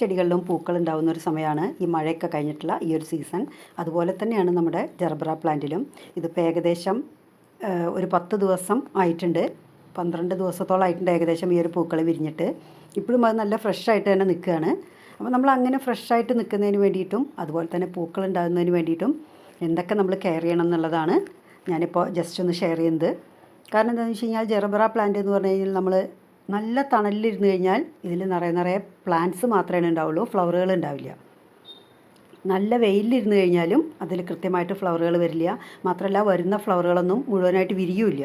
ചെടികളിലും പൂക്കൾ ഉണ്ടാകുന്ന ഒരു സമയമാണ് ഈ മഴയൊക്കെ കഴിഞ്ഞിട്ടുള്ള ഈ ഒരു സീസൺ. അതുപോലെ തന്നെയാണ് നമ്മുടെ ജർബറ പ്ലാന്റിലും. ഇതിപ്പോൾ ഏകദേശം ഒരു പത്ത് ദിവസം ആയിട്ടുണ്ട്. പന്ത്രണ്ട് ദിവസത്തോളം ആയിട്ടുണ്ട് ഏകദേശം ഈ ഒരു പൂക്കൾ വിരിഞ്ഞിട്ട്. ഇപ്പോഴും അത് നല്ല ഫ്രഷായിട്ട് തന്നെ നിൽക്കുകയാണ്. അപ്പോൾ നമ്മൾ അങ്ങനെ ഫ്രഷായിട്ട് നിൽക്കുന്നതിന് വേണ്ടിയിട്ടും അതുപോലെ തന്നെ പൂക്കൾ ഉണ്ടാകുന്നതിന് വേണ്ടിയിട്ടും എന്തൊക്കെ നമ്മൾ കെയർ ചെയ്യണം എന്നുള്ളതാണ് ഞാനിപ്പോൾ ജസ്റ്റ് ഒന്ന് ഷെയർ ചെയ്യുന്നത്. കാരണം എന്താണെന്ന് വെച്ച് കഴിഞ്ഞാൽ ജെറബറ പ്ലാന്റ് എന്ന് പറഞ്ഞു കഴിഞ്ഞാൽ നമ്മൾ നല്ല തണലിലിരുന്ന് കഴിഞ്ഞാൽ ഇതിൽ നിറയെ നിറയെ പ്ലാന്റ്സ് മാത്രമേ ഉണ്ടാവുള്ളൂ ഫ്ലവറുകൾ ഉണ്ടാവില്ല. നല്ല വെയിലിരുന്ന് കഴിഞ്ഞാലും അതിൽ കൃത്യമായിട്ട് ഫ്ലവറുകൾ വരില്ല. മാത്രമല്ല വരുന്ന ഫ്ലവറുകളൊന്നും മുഴുവനായിട്ട് വിരിയുമില്ല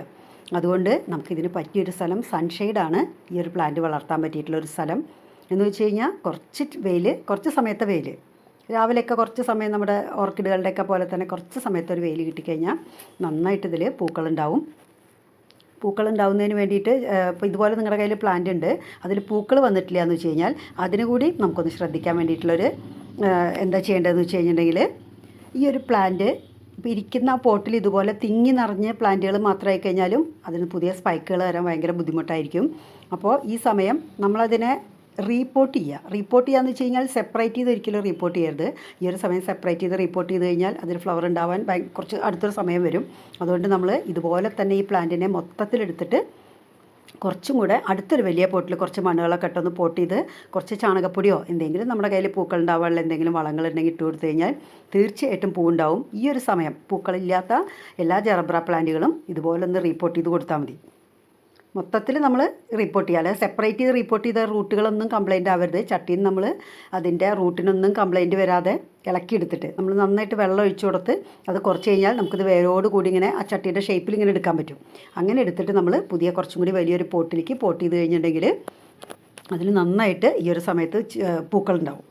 അതുകൊണ്ട് നമുക്കിതിന് പറ്റിയൊരു സ്ഥലം സൺഷെയ്ഡാണ് ഈ ഒരു പ്ലാന്റ് വളർത്താൻ പറ്റിയിട്ടുള്ള ഒരു സ്ഥലം. എന്ന് വെച്ച് കഴിഞ്ഞാൽ കുറച്ച് വെയിൽ കുറച്ച് സമയത്തെ വെയിൽ രാവിലെയൊക്കെ കുറച്ച് സമയം നമ്മുടെ ഓർക്കിഡുകളുടെയൊക്കെ പോലെ തന്നെ കുറച്ച് സമയത്ത് ഒരു വെയിൽ കിട്ടിക്കഴിഞ്ഞാൽ നന്നായിട്ട് ഇതിൽ പൂക്കളുണ്ടാവും. പൂക്കൾ ഉണ്ടാവുന്നതിന് വേണ്ടിയിട്ട് ഇപ്പോൾ ഇതുപോലെ നിങ്ങളുടെ കയ്യിൽ പ്ലാന്റ് ഉണ്ട്. അതിൽ പൂക്കൾ വന്നിട്ടില്ല എന്ന് വെച്ച് കഴിഞ്ഞാൽ അതിന് കൂടി നമുക്കൊന്ന് ശ്രദ്ധിക്കാൻ വേണ്ടിയിട്ടുള്ളൊരു ആ, എന്താ ചെയ്യേണ്ടതെന്ന് വെച്ച് കഴിഞ്ഞിട്ടുണ്ടെങ്കിൽ ഈ ഒരു പ്ലാന്റ് ഇപ്പോൾ ഇരിക്കുന്ന പോട്ടിൽ ഇതുപോലെ തിങ്ങി നിറഞ്ഞ പ്ലാന്റുകൾ മാത്രമായി കഴിഞ്ഞാലും അതിന് പുതിയ സ്പൈക്കുകൾ വരാൻ ഭയങ്കര ബുദ്ധിമുട്ടായിരിക്കും. അപ്പോൾ ഈ സമയം നമ്മളതിനെ റീപ്പോർട്ട് ചെയ്യുക റീപ്പോർട്ട് ചെയ്യാന്ന് വെച്ച് കഴിഞ്ഞാൽ സെപ്പറേറ്റ് ചെയ്ത് ഒരിക്കലും റിപ്പോർട്ട് ചെയ്യരുത്. ഈ ഒരു സമയം സെപ്പറേറ്റ് ചെയ്ത് റിപ്പോർട്ട് ചെയ്ത് കഴിഞ്ഞാൽ അതിൽ ഫ്ലവർ ഉണ്ടാവാൻ കുറച്ച് അടുത്തൊരു സമയം വരും. അതുകൊണ്ട് നമ്മൾ ഇതുപോലെ തന്നെ ഈ പ്ലാന്റിനെ മൊത്തത്തിലെടുത്തിട്ട് കുറച്ചും കൂടെ അടുത്തൊരു വലിയ പോട്ടിൽ കുറച്ച് മണ്ണുകളൊക്കെ ഇട്ടൊന്ന് പോട്ട് ചെയ്ത് കുറച്ച് ചാണകപ്പൊടിയോ എന്തെങ്കിലും നമ്മുടെ കയ്യിൽ പൂക്കൾ ഉണ്ടാവാനുള്ള എന്തെങ്കിലും വളങ്ങൾ വളങ്ങളുണ്ടെങ്കിൽ ഇട്ട് കൊടുത്തു കഴിഞ്ഞാൽ തീർച്ചയായിട്ടും പൂവുണ്ടാവും. ഈ ഒരു സമയം പൂക്കളില്ലാത്ത എല്ലാ ജെറബ്ര പ്ലാന്റുകളും ഇതുപോലെ ഒന്ന് റീപ്പോർട്ട് ചെയ്ത് കൊടുത്താൽ മതി. മൊത്തത്തിൽ നമ്മൾ റിപ്പോർട്ട് ചെയ്യുക അല്ലെങ്കിൽ സെപ്പറേറ്റ് ചെയ്ത് റിപ്പോർട്ട് ചെയ്ത റൂട്ടുകളൊന്നും കംപ്ലൈന്റ് ആവരുത്. ചട്ടിയിൽ നമ്മൾ അതിന്റെ റൂട്ടിനൊന്നും കംപ്ലൈന്റ് വരാതെ ഇളക്കി എടുത്തിട്ട് നമ്മൾ നന്നായിട്ട് വെള്ളം ഒഴിച്ചു കൊടുത്ത് അത് കുറച്ച് കഴിഞ്ഞാൽ നമുക്കിത് വേരോട് കൂടി ഇങ്ങനെ ആ ചട്ടിയുടെ ഷേപ്പിൽ ഇങ്ങനെ എടുക്കാൻ പറ്റും. അങ്ങനെ എടുത്തിട്ട് നമ്മൾ പുതിയ കുറച്ചും കൂടി വലിയൊരു പോട്ടിലേക്ക് പോട്ട് ചെയ്ത് കഴിഞ്ഞിട്ടുണ്ടെങ്കിൽ അതിൽ നന്നായിട്ട് ഈ ഒരു സമയത്ത് പൂക്കളുണ്ടാവും.